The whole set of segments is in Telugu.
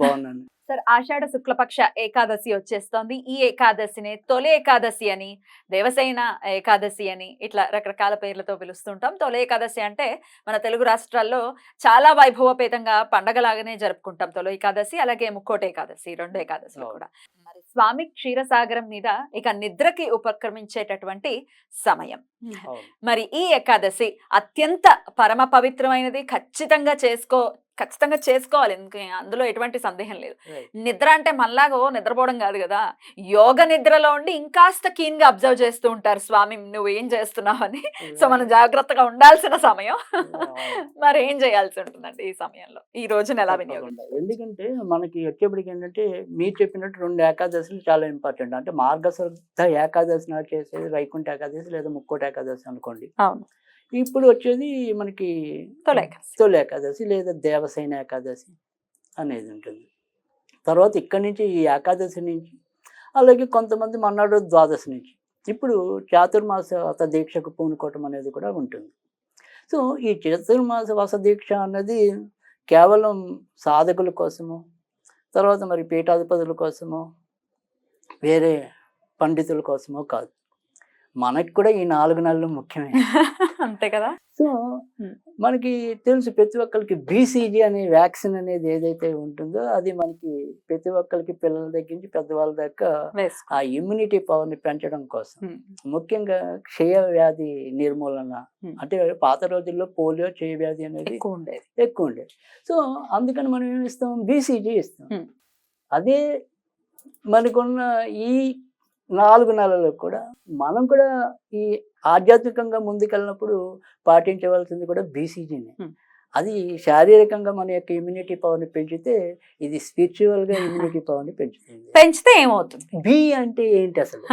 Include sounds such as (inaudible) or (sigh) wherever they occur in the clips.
బాగున్నాను. సార్ ఆషాఢ శుక్లపక్ష ఏకాదశి వచ్చేస్తోంది. ఈ ఏకాదశిని తొలి ఏకాదశి అని దేవసేన ఏకాదశి అని ఇట్లా రకరకాల పేర్లతో పిలుస్తుంటాం. తొలి ఏకాదశి అంటే మన తెలుగు రాష్ట్రాల్లో చాలా వైభవపేతంగా పండగలాగానే జరుపుకుంటాం. తొలి ఏకాదశి అలాగే ముక్కోటి ఏకాదశి రెండు ఏకాదశిలు. కూడా. మరి స్వామి క్షీరసాగరం మీద ఇక నిద్రకి ఉపక్రమించేటటువంటి సమయం. మరి ఈ ఏకాదశి అత్యంత పరమ పవిత్రమైనది. ఖచ్చితంగా చేసుకో ఖచ్చితంగా చేసుకోవాలి. అందులో ఎటువంటి సందేహం లేదు. నిద్ర అంటే మనలాగో నిద్రపోవడం కాదు కదా. యోగ నిద్రలో ఉండి ఇంకాస్త కీన్గా అబ్జర్వ్ చేస్తూ ఉంటారు. స్వామి నువ్వు ఏం చేస్తున్నావు? అని. సో మనం జాగ్రత్తగా ఉండాల్సిన సమయం. (laughs) మరి ఏం చేయాల్సి ఉంటుందండి ఈ సమయంలో? ఈ రోజున ఎలా వినియోగం. ఎందుకంటే మనకి వచ్చేప్పటికి ఏంటంటే మీరు చెప్పినట్టు రెండు ఏకాదశులు చాలా ఇంపార్టెంట్ అంటే మార్గశుద్ధ ఏకాదశి చేసేది వైకుంఠ ఏకాదశి లేదా ముక్కోటి ఏకాదశి అనుకోండి. అవును. ఇప్పుడు వచ్చేది మనకి తొలి ఏకాదశి. తొలి ఏకాదశి లేదా దేవసైన ఏకాదశి అనేది ఉంటుంది. తర్వాత ఇక్కడి నుంచి ఈ ఏకాదశి నుంచి అలాగే కొంతమంది మన్నాడు ద్వాదశి నుంచి. ఇప్పుడు చాతుర్మాస వ్రత దీక్షకు పూనుకోవటం అనేది కూడా ఉంటుంది. సో ఈ చతుర్మాస వస దీక్ష అన్నది కేవలం సాధకుల కోసము తర్వాత మరి పీఠాధిపతుల కోసము వేరే పండితుల కోసమో కాదు. మనకి కూడా ఈ నాలుగు నెలలు ముఖ్యమే (laughs) అంతే కదా సో. మనకి తెలుసు ప్రతి ఒక్కరికి బీసీజీ అనే వ్యాక్సిన్ అనేది ఏదైతే ఉంటుందో అది మనకి ప్రతి ఒక్కరికి పిల్లల దగ్గర నుంచి పెద్దవాళ్ళ దాకా ఆ ఇమ్యూనిటీ పవర్ని పెంచడం కోసం. ముఖ్యంగా క్షయ వ్యాధి నిర్మూలన. అంటే పాత రోజుల్లో పోలియో క్షయ వ్యాధి అనేది ఎక్కువ ఉండేది ఎక్కువ ఉండేది సో అందుకని మనం ఏమి ఇస్తాం బీసీజీ ఇస్తాం. అదే మనకున్న ఈ నాలుగు నెలలు కూడా మనం కూడా ఈ ఆధ్యాత్మికంగా ముందుకెళ్ళినప్పుడు పాటించవలసింది కూడా బీసీజీనే. అది శారీరకంగా మన యొక్క ఇమ్యూనిటీ పవర్ని పెంచితే ఇది స్పిరిచువల్గా ఇమ్యూనిటీ పవర్ని పెంచుతుంది పెంచితే ఏమవుతుంది బి అంటే ఏంటి అసలు.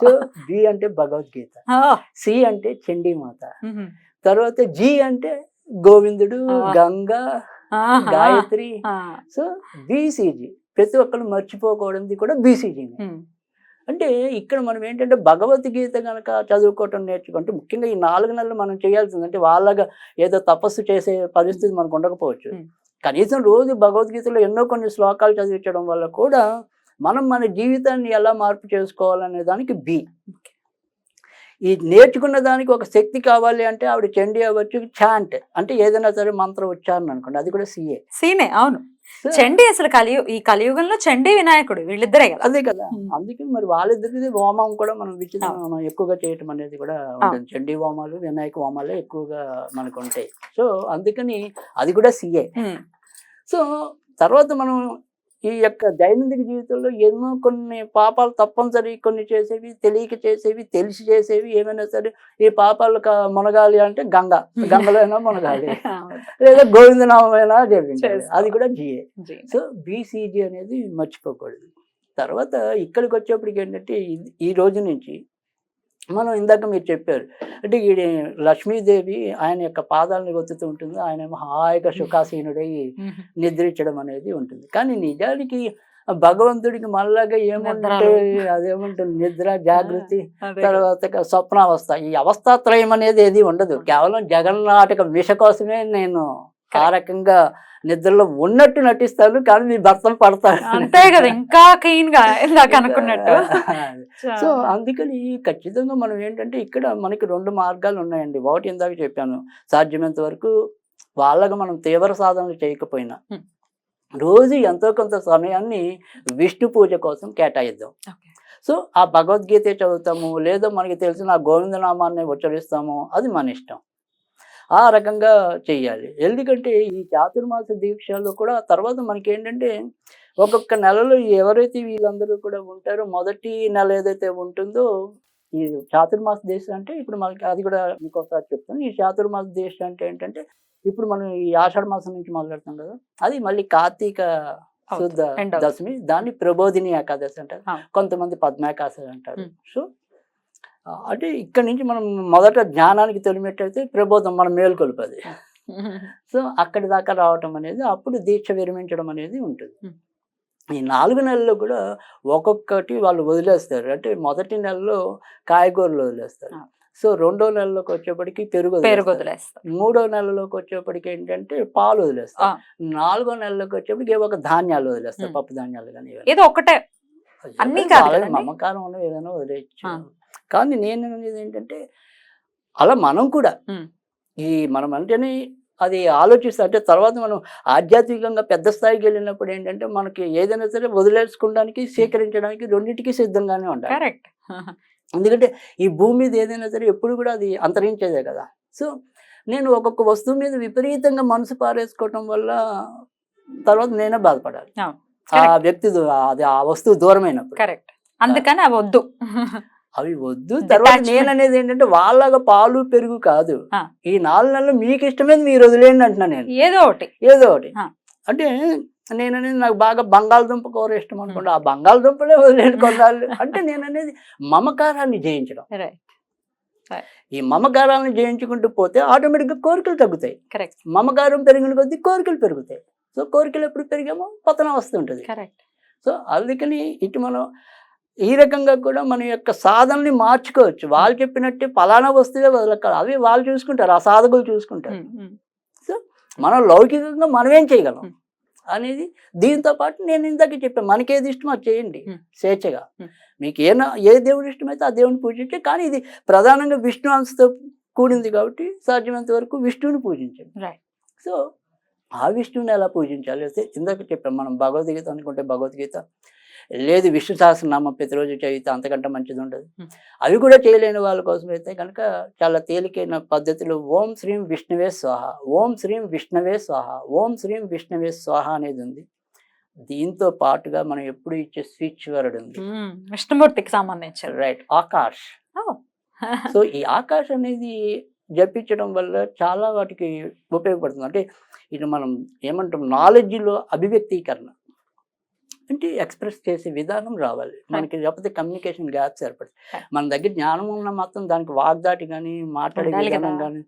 సో బి అంటే భగవద్గీత. సి అంటే చండీమాత. తర్వాత జి అంటే గోవిందుడు. గంగా. గాయత్రి. సో బీసీజీ ప్రతి ఒక్కరు మర్చిపోకూడదు కూడా బీసీజీనే. అంటే ఇక్కడ మనం ఏంటంటే భగవద్గీత కనుక చదువుకోవటం నేర్చుకుంటే ముఖ్యంగా ఈ నాలుగు నెలలు మనం చేయాల్సింది అంటే వాళ్ళగా ఏదో తపస్సు చేసే పరిస్థితి మనకు ఉండకపోవచ్చు. కనీసం రోజు భగవద్గీతలో ఎన్నో కొన్ని శ్లోకాలు చదివించడం వల్ల కూడా మనం మన జీవితాన్ని ఎలా మార్పు చేసుకోవాలనే దానికి బి. ఈ నేర్చుకున్న దానికి ఒక శక్తి కావాలి అంటే ఆవిడ చండీ అవ్వచ్చు చాంట్ అంటే ఏదైనా సరే మంత్రం ఉచ్చారణ అనుకోండి అది కూడా సిఏ సీనే అవును. చండి అసలు కలియు ఈ కలియుగంలో చండి వినాయకుడు వీళ్ళిద్దరే కదా. అదే కదా. అందుకే మరి వాళ్ళిద్దరిది హోమం కూడా మనం విచిత్రం మనం ఎక్కువగా చేయటం అనేది కూడా ఉంటుంది. చండీ హోమాలు వినాయక హోమాలే ఎక్కువగా మనకు ఉంటాయి సో అందుకని అది కూడా సిఏ. సో తర్వాత మనం ఈ యొక్క దైనందిక జీవితంలో ఎన్నో కొన్ని పాపాలు తప్పనిసరి కొన్ని చేసేవి తెలియక చేసేవి తెలిసి చేసేవి ఏమైనా సరే ఈ పాపాలు మునగాలి అంటే గంగ (laughs) గంగలో అయినా మునగాలి. (laughs) లేదా గోవిందనామైనా జపించాలి. అది కూడా జిఏ. సో బీసీజీ అనేది మర్చిపోకూడదు తర్వాత ఇక్కడికి వచ్చేప్పటికి ఏంటంటే ఈ రోజు నుంచి మనం ఇందాక మీరు చెప్పారు. అంటే ఈ లక్ష్మీదేవి ఆయన యొక్క పాదాలను ఒత్తుతూ ఉంటుంది. ఆయన హాయిగా సుఖాసీనుడై. నిద్రించడం అనేది ఉంటుంది. కానీ నిజానికి భగవంతుడికి మళ్ళాగా ఏమంటే. అదేమంటుంది? నిద్ర జాగృతి. తర్వాత స్వప్నావస్థ. ఈ అవస్థాత్రయం అనేది ఏది ఉండదు. కేవలం జగన్నాటక విష కోసమే నేను ఆ రకంగా నిద్రలో ఉన్నట్టు నటిస్తాను కానీ మీ భర్తలు పడతాను అంతే కదా ఇంకా క్లీన్గా ఇందాక అనుకున్నట్టు. (laughs) సో అందుకని ఖచ్చితంగా మనం ఏంటంటే ఇక్కడ మనకి రెండు మార్గాలు ఉన్నాయండి. ఒకటి ఇందాక చెప్పాను సాధ్యమైనంత వరకు వాళ్ళగా మనం తీవ్ర సాధనలు చేయకపోయినా. రోజు ఎంతో కొంత సమయాన్ని విష్ణు పూజ కోసం కేటాయిద్దాం. సో ఆ భగవద్గీత చదువుతాము లేదా మనకి తెలిసిన ఆ గోవిందనామాన్ని ఉచ్చరిస్తాము అది మన ఇష్టం. ఆ రకంగా చెయ్యాలి ఎందుకంటే ఈ చాతుర్మాస దీక్షలో కూడా తర్వాత మనకి ఏంటంటే ఒక్కొక్క నెలలో ఎవరైతే వీళ్ళందరూ కూడా ఉంటారో మొదటి నెల ఏదైతే ఉంటుందో ఈ చాతుర్మాస దేశ అంటే ఇప్పుడు మనకి అది కూడా మీకు ఒకసారి చెప్తాను ఈ చాతుర్మాస దేశ అంటే ఏంటంటే ఇప్పుడు మనం ఈ ఆషాఢ మాసం నుంచి మొదలెడతాం కదా అది మళ్ళీ కార్తీక. శుద్ధ. దశమి దాన్ని ప్రబోధిని ఏకాదశి అంటారు. కొంతమంది పద్మాకాశి అంటారు. సో అంటే ఇక్కడ నుంచి మనం మొదట జ్ఞానానికి తొలిమెట్టయితే ప్రబోధం మనం మేల్కొల్పది (laughs) సో అక్కడి దాకా రావటం అనేది అప్పుడు దీక్ష విరమించడం అనేది ఉంటుంది. ఈ నాలుగు నెలల్లో కూడా ఒక్కొక్కటి వాళ్ళు వదిలేస్తారు అంటే మొదటి నెలలో కాయగూరలు వదిలేస్తారు. సో రెండో నెలలోకి వచ్చేప్పటికి పెరుగు పెరుగు వదిలేస్తారు. వదిలేస్తాం మూడో నెలలోకి వచ్చేప్పటికి ఏంటంటే పాలు వదిలేస్తారు. నాలుగో నెలలోకి వచ్చేప్పటికి ఏవో ఒక ధాన్యాలు వదిలేస్తారు. పప్పు ధాన్యాలు కానీ. ఏదో ఒకటే అన్నీ? మమకారం ఏదైనా వదిలేయచ్చు. కానీ నేను అనేది ఏంటంటే అలా మనం కూడా. ఈ మనం అంటేనే అది ఆలోచిస్తే అంటే తర్వాత మనం ఆధ్యాత్మికంగా పెద్ద స్థాయికి వెళ్ళినప్పుడు ఏంటంటే మనకి ఏదైనా సరే వదిలేసుకోవడానికి స్వీకరించడానికి రెండింటికి సిద్ధంగానే ఉండాలి. కరెక్ట్. ఎందుకంటే ఈ భూమి మీద ఏదైనా సరే ఎప్పుడు కూడా అది అంతరించేదే కదా. సో నేను ఒక్కొక్క వస్తువు మీద విపరీతంగా మనసు పారేసుకోవటం వల్ల తర్వాత నేనే బాధపడాలి. ఆ. వ్యక్తి అది ఆ వస్తువు దూరమైనప్పుడు. కరెక్ట్. అందుకని అవి వద్దు. అవి వద్దు. తర్వాత. నేను అనేది ఏంటంటే వాళ్ళగా పాలు పెరుగు కాదు. ఈ నాలుగు నెలలు మీకు ఇష్టమైనది మీరు వదిలేయండి అంటున్నా నేను. ఏదో ఒకటి. ఏదో ఒకటి. అంటే నేను అనేది నాకు బాగా బంగాళదుంప కూర ఇష్టం అనుకోండి. ఆ బంగాళదుంపలే వదిలేండి కొన్నాళ్ళు. అంటే నేను అనేది మమకారాన్ని జయించడం. ఈ మమకారాన్ని జయించుకుంటూ పోతే ఆటోమేటిక్గా కోరికలు తగ్గుతాయి. మమకారం పెరిగిన కొద్దీ కోరికలు పెరుగుతాయి. సో కోరికలు ఎప్పుడు పెరిగామో పతనం వస్తుంటుంది సో అందుకని ఇటు మనం ఈ రకంగా కూడా మన యొక్క సాధనని మార్చుకోవచ్చు. వాళ్ళు చెప్పినట్టే ఫలానా వస్తువే వదలకాలి అవి వాళ్ళు చూసుకుంటారు ఆ సాధకులు చూసుకుంటారు మనం లౌకికంగా మనమేం చేయగలం. అనేది దీంతో పాటు నేను ఇందాక చెప్పాను మనకేది ఇష్టమో అది చేయండి. స్వేచ్ఛగా. మీకు ఏ ఏ దేవుడు ఇష్టమైతే ఆ దేవుని పూజించే కానీ ఇది ప్రధానంగా విష్ణు అంశతో కూడింది కాబట్టి సాధ్యమైనంత వరకు విష్ణువుని పూజించండి. సో ఆ విష్ణువుని ఎలా పూజించాలి? అయితే ఇందాక చెప్పాం మనం భగవద్గీత అనుకుంటే భగవద్గీత లేదు విష్ణు సహస్రనామం ప్రతిరోజు చదివితే అంతకంటే మంచిది ఉండదు. అవి కూడా చేయలేని వాళ్ళ కోసం అయితే కనుక చాలా తేలికైన పద్ధతిలో ఓం శ్రీం విష్ణువే స్వాహ ఓం శ్రీం విష్ణువే స్వాహ ఓం శ్రీం విష్ణువే స్వాహ అనేది ఉంది దీంతో పాటుగా మనం ఎప్పుడు ఇచ్చే స్విచ్ వర్డ్ ఉంది. విష్ణుమూర్తికి సంబంధించారు రైట్ ఆకాష్. సో ఈ ఆకాష్ అనేది జపించడం వల్ల చాలా వాటికి ఉపయోగపడుతుంది. అంటే ఇది మనం ఏమంటాం నాలెడ్జ్లో అభివ్యక్తీకరణ. అంటే ఎక్స్ప్రెస్ చేసే విధానం రావాలి. మనకి లేకపోతే కమ్యూనికేషన్ గ్యాప్స్ Right. మన దగ్గర జ్ఞానం ఉన్న మాత్రం దానికి వాగ్దాటి కానీ మాట్లాడే విధానం. కానీ.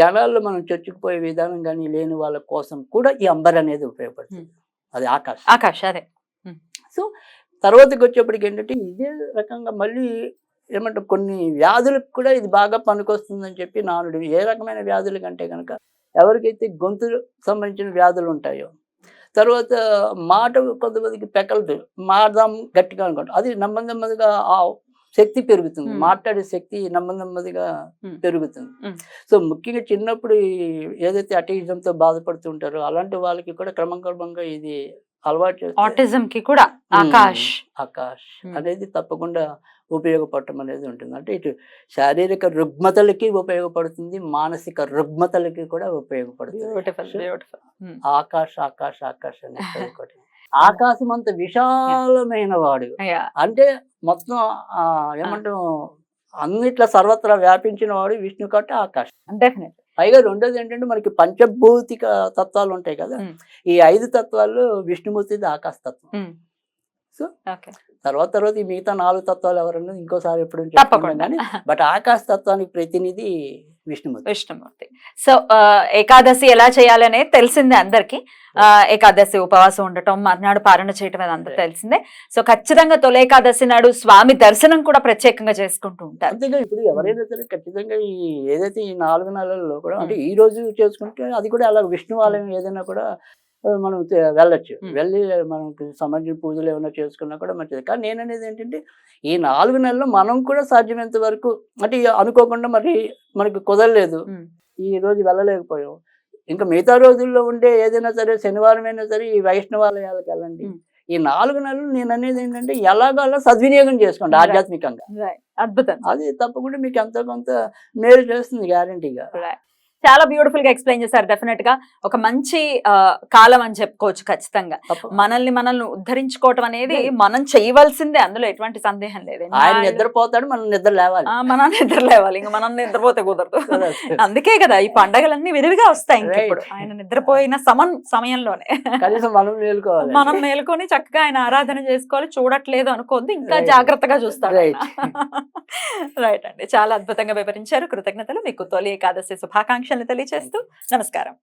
జనాల్లో మనం చొచ్చుకుపోయే విధానం కానీ లేని వాళ్ళ కోసం కూడా ఈ అంబర్ అనేది ఉపయోగపడుతుంది. అది ఆకాశం. ఆకాష్ అదే. తర్వాతకి వచ్చేప్పటికి ఏంటంటే ఇదే రకంగా మళ్ళీ ఏమంటారు కొన్ని వ్యాధులకు కూడా ఇది బాగా పనికొస్తుందని చెప్పి నానుడు ఏ రకమైన వ్యాధుల కంటే కనుక ఎవరికైతే గొంతు సంబంధించిన వ్యాధులు ఉంటాయో తర్వాత మాట కొంతమందికి పెకలదు మాడదాం గట్టిగా అనుకుంటాం అది నెమ్మది నెమ్మదిగా ఆ శక్తి పెరుగుతుంది. మాట్లాడే శక్తి నెమ్మది నెమ్మదిగా. పెరుగుతుంది. సో ముఖ్యంగా చిన్నప్పుడు ఏదైతే అటిజంతో బాధపడుతుంటారో అలాంటి వాళ్ళకి కూడా క్రమక్రమంగా ఇది అలవాటు ఆటిజం కి కూడా ఆకాష్. ఆకాష్. అనేది తప్పకుండా ఉపయోగపడటం అనేది ఉంటుంది. అంటే ఇటు శారీరక రుగ్మతలకి ఉపయోగపడుతుంది మానసిక రుగ్మతలకి కూడా ఉపయోగపడుతుంది. ఆకాష్ ఆకాష్ ఆకాష్ అనేది (laughs) ఒకటి. ఆకాశం అంత విశాలమైన వాడు. అంటే మొత్తం ఏమంటాం అన్నిట్లా సర్వత్రా వ్యాపించిన వాడు విష్ణు కాబట్టి ఆకాశం డెఫినెట్ పైగా రెండోది ఏంటంటే మనకి పంచభౌతిక తత్వాలు ఉంటాయి కదా. ఈ ఐదు తత్వాల్లో విష్ణుమూర్తిది ఆకాశ తత్వం So, ఓకే. తర్వాత తర్వాత ఈ మిగతా నాలుగు తత్వాలు ఎవరన్నది ఇంకోసారి ఎప్పుడు కానీ బట్ ఆకాశ తత్వానికి ప్రతినిధి విష్ణుమూర్తి. విష్ణుమూర్తి. సో ఏకాదశి ఎలా చేయాలి అనేది తెలిసిందే అందరికి. ఆ, ఏకాదశి ఉపవాసం ఉండటం మర్నాడు పాలన చేయటం అది అందరూ. తెలిసిందే. సో ఖచ్చితంగా తొలి ఏకాదశి నాడు స్వామి దర్శనం కూడా ప్రత్యేకంగా చేసుకుంటూ ఉంటారు. అంతేగా ఇప్పుడు ఎవరైనా సరే ఖచ్చితంగా ఈ ఏదైతే ఈ నాలుగు నెలల్లో కూడా అంటే ఈ రోజు చేసుకుంటే అది కూడా అలా విష్ణు ఆలయం ఏదైనా కూడా మనం వెళ్ళొచ్చు. వెళ్ళి మనకి సంబంధించిన పూజలు ఏమైనా చేసుకున్నా కూడా మంచిది. కానీ నేను అనేది ఏంటంటే ఈ నాలుగు నెలలు మనం కూడా సాధ్యమైనంత వరకు అంటే అనుకోకుండా మరి మనకి కుదరలేదు. ఈ రోజు వెళ్ళలేకపోయాం. ఇంకా మిగతా రోజుల్లో ఉండే ఏదైనా సరే శనివారం అయినా సరే ఈ వైష్ణవాలయాలకు వెళ్ళండి. ఈ నాలుగు నెలలు నేను అనేది ఏంటంటే ఎలాగోలా సద్వినియోగం చేసుకోండి. ఆధ్యాత్మికంగా. అద్భుతం. అది తప్పకుండా మీకు ఎంతో కొంత మేలు చేస్తుంది గ్యారంటీగా చాలా బ్యూటిఫుల్గా ఎక్స్ప్లెయిన్ చేశారు డెఫినెట్గా. ఒక మంచి కాలం అని చెప్పుకోవచ్చు ఖచ్చితంగా. మనల్ని మనల్ని ఉద్ధరించుకోవటం అనేది. మనం చేయవలసిందే అందులో ఎటువంటి సందేహం లేదు. ఆయన నిద్రపోతాడు మనం నిద్ర లేవాలి. మనం నిద్ర లేవాలి. ఇంకా మనం నిద్రపోతే కుదరదు. (laughs) అందుకే కదా ఈ పండగలన్నీ విరివిగా వస్తాయి ఇప్పుడు. ఆయన నిద్రపోయిన సమం సమయంలోనే. మనం మేలుకోవాలి. మనం మేలుకొని చక్కగా ఆయన ఆరాధన చేసుకోవాలి. చూడట్లేదు అనుకోద్దు ఇంకా. జాగ్రత్తగా చూస్తాడు. రైట్ (laughs) అండి. చాలా అద్భుతంగా వివరించారు. కృతజ్ఞతలు. మీకు తొలి ఏకాదశి శుభాకాంక్షలు తెలియజేస్తూ నమస్కారం.